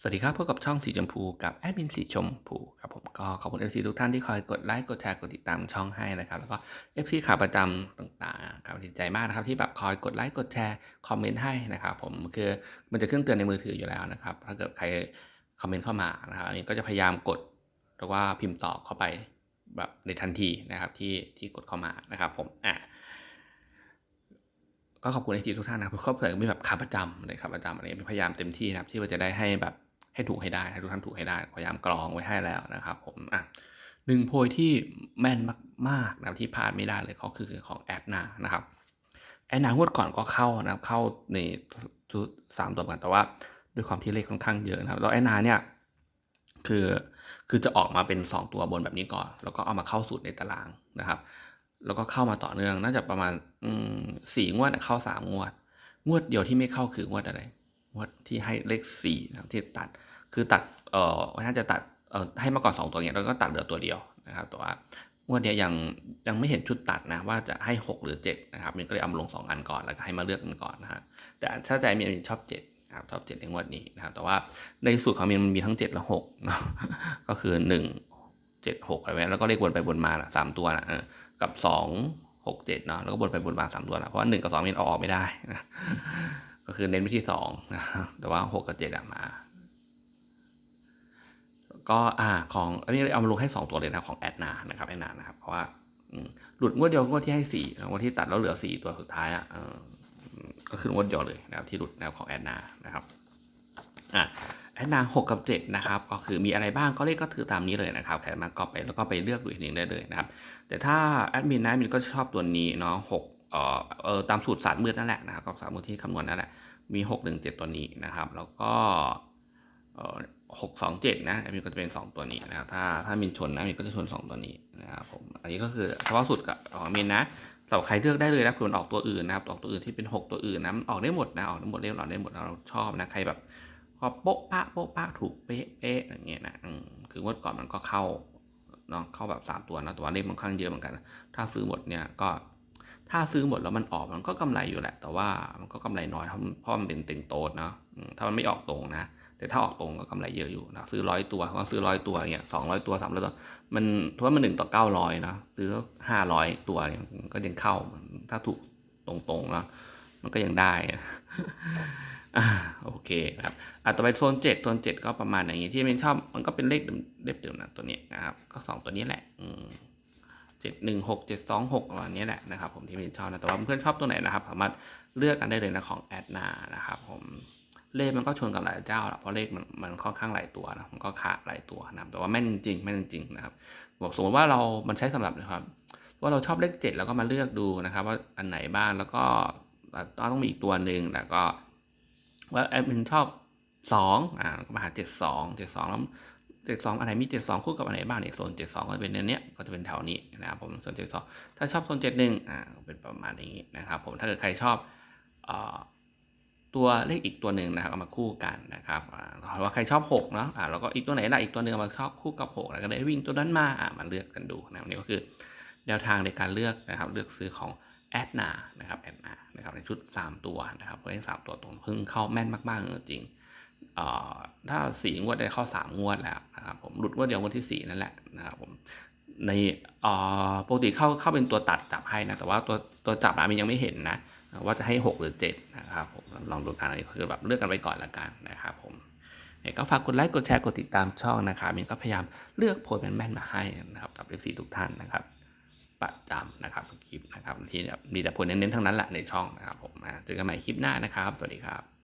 สวัสดีครับพบกับช่องสีชมพูกับแอดมินสีชมพูครับผมก็ขอบคุณ FC ทุกท่านที่คอยกดไลค์กดแชร์กดติดตามช่องให้นะครับแล้วก็ FC ขาประจำต่างๆครับดีใจมากนะครับที่แบบคอยกดไลค์กดแชร์คอมเมนต์ให้นะครับผมคือมันจะขึ้นเตือนในมือถืออยู่แล้วนะครับถ้าเกิดใครคอมเมนต์เข้ามานะครับอันนี้ก็จะพยายามกดหรือว่าพิมพ์ตอบเข้าไปแบบในทันทีนะครับที่ที่กดเข้ามานะครับผมอะก็ขอบคุณไอทีทุกท่านนะครับครอบครัวก็มีแบบขาประจำเลยขาประจำอะไรพยายามเต็มที่นะครับที่ว่าจะได้ให้แบบ ให้ถูกให้ได้ให้ทุกท่านถูกให้ได้ พยายามกรองไว้ให้แล้วนะครับผมอะหนึ่งโพยที่แม่นมากๆนะที่พลาดไม่ได้เลยก็คือของแอดนานะครับแอดนางวดก่อนก็เข้านะครับเข้าในชุดสามตัวกันแต่ว่า ด้วยความที่เลขค่อนข้างเยอะนะครับแล้วแอดนาเนี่ยคือคือจะออกมาเป็น 2 ตัวบนแบบนี้ก่อน แล้วก็เอามาเข้าสูตรในตารางนะครับ แล้วก็เข้ามาต่อเนื่องน่าจะประมาณสี่งวดเข้าสามงวด งวดเดียวที่ไม่เข้าคืองวดอะไร งวดที่ให้เลขสี่นะครับที่ตัด คือตัดเอ่อน่าจะตัดเอ่อให้มาก่อนสองตัวเนี้ยแล้วก็ตัดเหลือตัวเดียวนะครับแต่ว่างวดเนี้ยยังยังไม่เห็นชุดตัดนะว่าจะให้หกหรือเจ็ดนะครับมันก็เลยเอามลงสองอันก่อนแล้วก็ให้มาเลือกกันก่อนนะฮะแต่ถ้าใจมีชอบเจ็ดนะครับชอบเจ็ดในงวดนี้นะครับแต่ว่าในสูตรของมีมันมีทั้งเจ็ดและหกเนาะก็คือหนึ่งเจ็ดหกอะไรไว้แล้วก็เลขวนไปวนมาสามตัวนะกับสองหกเจ็ดเนาะแล้วก็วนไปวนมาสามตัวนะเพราะว่าหนึ่งกับสองมันเอาออกไม่ได้นะก็คือเน้นไปที่สองนะแต่ว่าหกกับเจ็ดอะมา ก็อ่าของอันนี้เอามาลงให้สองตัวเลยนะของแอดนานะครับแอดนานะครับเพราะว่าหลุดงวดเดียวงวดที่ให้สี่งวดที่ตัดแล้วเหลือสี่ตัวสุดท้ายอะก็คืองวดเดียวเลยนะครับที่หลุดแนวของแอดนานะครับอะแอดนาหกกับเจ็ดนะครับก็คือมีอะไรบ้างก็เลขก็ถือตามนี้เลยนะครับใครมาก็ไปแล้วก็ไปเลือกดูอีกหนึ่งได้เลยนะครับ แต่ถ้าแอดมินนะมินก็ชอบตัวนี้เนาะหกเอ่อเออตามสูตรศาสตร์มืดนั่นแหละนะครับก็ศาสตร์มืดที่คำนวณนั่นแหละมีหกหนึ่งเจ็ดตัวนี้นะครับ แล้วก็เอ่อ หกสองเจ็ดนะแอดมินก็จะเป็นสองตัวนี้นะครับถ้าถ้ามินชนนะมินก็จะชนสองตัวนี้นะครับผมอันนี้ก็คือเฉพาะสูตรกับของมินนะสำหรับใครเลือกได้เลยนะคือมันออกตัวอื่นนะครับออกตัวอื่นที่เป็นหกตัวอื่นนะมันออกได้หมดนะออกได้หมดเรียบร้อยได้หมดเราชอบนะใครแบบพอโป๊ะปะโป๊ะปะถูกเป๊ะเป๊ะอย่างเงี้ยนะอืมคืองวดก่อนมันก็เข้าเนาะเข้าแบบสามตัวนะแต่ว่าเลขมันค่อนข้างเยอะเหมือนกัน ถ้าซื้อหมดเนี่ยก็ถ้าซื้อหมดแล้วมันออกมันก็กำไรอยู่แหละ แต่ว่ามันก็กำไรน้อยเพราะมันเป็นเต็งโตดเนาะถ้ามันไม่ออกตรงนะ แต่ถ้าออกตรงก็กำไรเยอะอยู่นะซื้อร้อยตัวก็ซื้อร้อยตัวเนี่ยสองร้อยตัวสามร้อยตัว มันถือว่ามันหนึ่งต่อเก้าร้อยนะซื้อห้าร้อยตัวเนี่ยก็ยังเข้าถ้าถูกตรงๆเนาะมันก็ยังได้อ่าโอเคครับอะต่อไปโซนเจ็ดโซนเจ็ดก็ประมาณอย่างนี้ที่เป็นชอบมันก็เป็นเลขเดิมเดิมนะตัวนี้นะครับ ก็สองตัวนี้แหละเจ็ดหนึ่งหกเจ็ดสองหกประมาณนี้แหละนะครับ ผมที่เป็นชอบนะแต่ว่าเพื่อนชอบตัวไหนนะครับ สามารถเลือกกันได้เลยนะของแอดนานะครับผม เลขมันก็ชนกับหลายเจ้าแหละเพราะเลขมันมันค่อนข้างหลายตัวนะมันก็ขาดหลายตัวนะแต่ว่าแม่นจริงแม่นจริงนะครับบอกสมมติว่าเรามันใช้สำหรับนะครับ ว่าเราชอบเลขเจ็ดแล้วก็มาเลือกดูนะครับ ว่าอันไหนบ้างแล้วก็ต้องมีอีกตัวหนึ่งแล้วก็ ว่าแอดมินชอบสองอ่าก็มาหาเจ็ดสองเจ็ดสองแล้วเจ็ดสองอะไรมีเจ็ดสองคู่กับอะไรบ้างเนี่ยโซนเจ็ดสองก็จะเป็นเนี้ยก็จะเป็นแถวนี้นะครับผมโซนเจ็ดสองถ้าชอบโซนเจ็ดหนึ่งอ่าเป็นประมาณนี้นะครับผมถ้าเกิดใครชอบอ่อ ตัวเลขอีกตัวหนึ่งนะครับเอามาคู่กันนะครับว่าใครชอบหกเนาะอ่าแล้วก็อีกตัวไหนล่ะอีกตัวหนึ่งมาชอบคู่กับหกแล้วก็ได้วิ่งตัวนั้นมาอ่ามาเลือกกันดูนะนี่ก็คือแนวทางในการเลือกนะครับเลือกซื้อของแอดนานะครับแอดนานะครับในชุด 3 ตัวนะครับเพราะฉะนั้นสามตัวตรงพิ่งเข้าแม่นมากๆจริงถ้าสี่งวดได้เข้า 3 งวดแล้วนะครับผมหลุดงวดเดียวงวดที่ 4 นั่นแหละนะครับผมในปกติเข้าเข้าเป็นตัวตัดจับให้นะแต่ว่าตัวตัวจับนะมันยังไม่เห็นนะ ว่าจะให้ 6 หรือ 7 นะครับผมลองดูอันนี้คือแบบเลือกกันไว้ก่อนละกันนะครับผมก็ฝากกดไลค์กดแชร์กดติดตามช่องนะครับมินก็พยายามเลือกโพลแม่นๆมาให้นะครับกับเอฟซีทุกท่านนะครับ ประจำนะครับคลิปนะครับที่มีแต่ผลเน้นๆทั้งนั้นแหละในช่องนะครับผมเจอกันใหม่คลิปหน้านะครับ สวัสดีครับ